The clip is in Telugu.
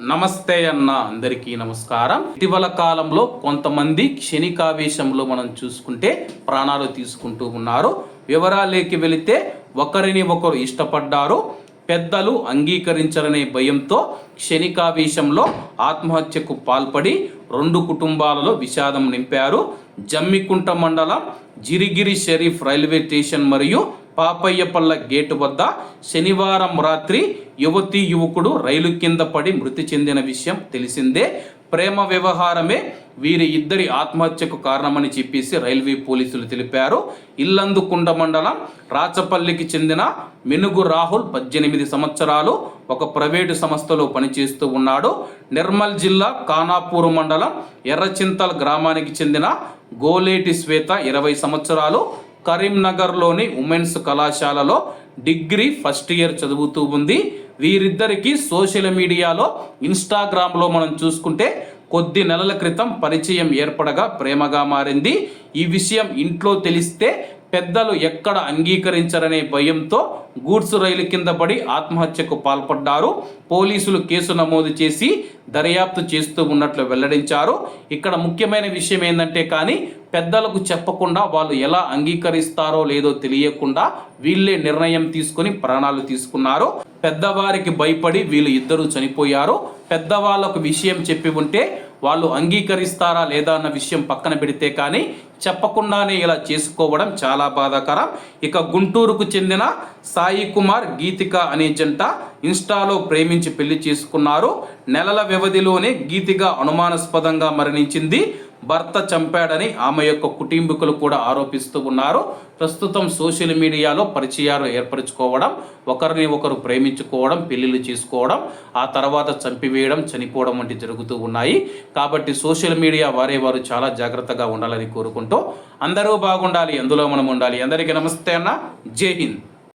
నమస్తే అన్న అందరికీ నమస్కారం. ఇటీవల కాలంలో కొంతమంది క్షణికావేశంలో మనం చూసుకుంటే ప్రాణాలు తీసుకుంటూ ఉన్నారు. వివరాలేకి వెళితే ఒకరిని ఒకరు ఇష్టపడ్డారు. పెద్దలు అంగీకరించరనే భయంతో క్షణికావేశంలో ఆత్మహత్యకు పాల్పడి రెండు కుటుంబాలలో విషాదం నింపారు. జమ్మికుంట మండలం జిరిగిరి షరీఫ్ రైల్వే స్టేషన్ మరియు పాపయ్యపల్ల గేటు వద్ద శనివారం రాత్రి యువతీ యువకుడు రైలు కింద పడి మృతి చెందిన విషయం తెలిసిందే. ప్రేమ వ్యవహారమే వీరి ఇద్దరి ఆత్మహత్యకు కారణమని చెప్పేసి రైల్వే పోలీసులు తెలిపారు. ఇల్లందుకుండ మండలం రాచపల్లికి చెందిన మెనుగు రాహుల్ పద్దెనిమిది సంవత్సరాలు ఒక ప్రైవేటు సంస్థలో పనిచేస్తూ ఉన్నాడు. నిర్మల్ జిల్లా ఖానాపూర్ మండలం ఎర్రచింతల్ గ్రామానికి చెందిన గోలేటి శ్వేత ఇరవై సంవత్సరాలు కరీంనగర్లోని ఉమెన్స్ కళాశాలలో డిగ్రీ ఫస్ట్ ఇయర్ చదువుతూ ఉంది. వీరిద్దరికీ సోషల్ మీడియాలో ఇన్స్టాగ్రామ్లో మనం చూసుకుంటే కొద్ది నెలల క్రితం పరిచయం ఏర్పడగా ప్రేమగా మారింది. ఈ విషయం ఇంట్లో తెలిస్తే పెద్దలు ఎక్కడ అంగీకరించరనే భయంతో గూడ్స్ రైలు కింద పడి ఆత్మహత్యకు పాల్పడ్డారు. పోలీసులు కేసు నమోదు చేసి దర్యాప్తు చేస్తూ ఉన్నట్లు వెల్లడించారు. ఇక్కడ ముఖ్యమైన విషయం ఏంటంటే కానీ పెద్దలకు చెప్పకుండా వాళ్ళు ఎలా అంగీకరిస్తారో లేదో తెలియకుండా వీళ్ళే నిర్ణయం తీసుకొని ప్రాణాలు తీసుకున్నారు. పెద్దవారికి భయపడి వీళ్ళు ఇద్దరు చనిపోయారు. పెద్దవాళ్ళకు విషయం చెప్పి ఉంటే వాళ్ళు అంగీకరిస్తారా లేదా అన్న విషయం పక్కన పెడితే కానీ చెప్పకుండానే ఇలా చేసుకోవడం చాలా బాధాకరం. ఇక గుంటూరుకు చెందిన సాయి కుమార్ గీతిక అనే జంట ఇన్స్టాలో ప్రేమించి పెళ్ళి చేసుకున్నారు. నెలల వ్యవధిలోనే గీతిక అనుమానాస్పదంగా మరణించింది. భర్త చంపాడని ఆమె యొక్క కుటుంబీకులు కూడా ఆరోపిస్తూ ఉన్నారు. ప్రస్తుతం సోషల్ మీడియాలో పరిచయాలు ఏర్పరచుకోవడం ఒకరిని ఒకరు ప్రేమించుకోవడం పెళ్ళిళ్ళు చేసుకోవడం ఆ తర్వాత చంపివేయడం చనిపోవడం వంటి జరుగుతూ ఉన్నాయి. కాబట్టి సోషల్ మీడియా వారే వారు చాలా జాగ్రత్తగా ఉండాలని కోరుకుంటూ అందరూ బాగుండాలి అందులో మనం ఉండాలి. అందరికీ నమస్తే అన్న. జై హింద్.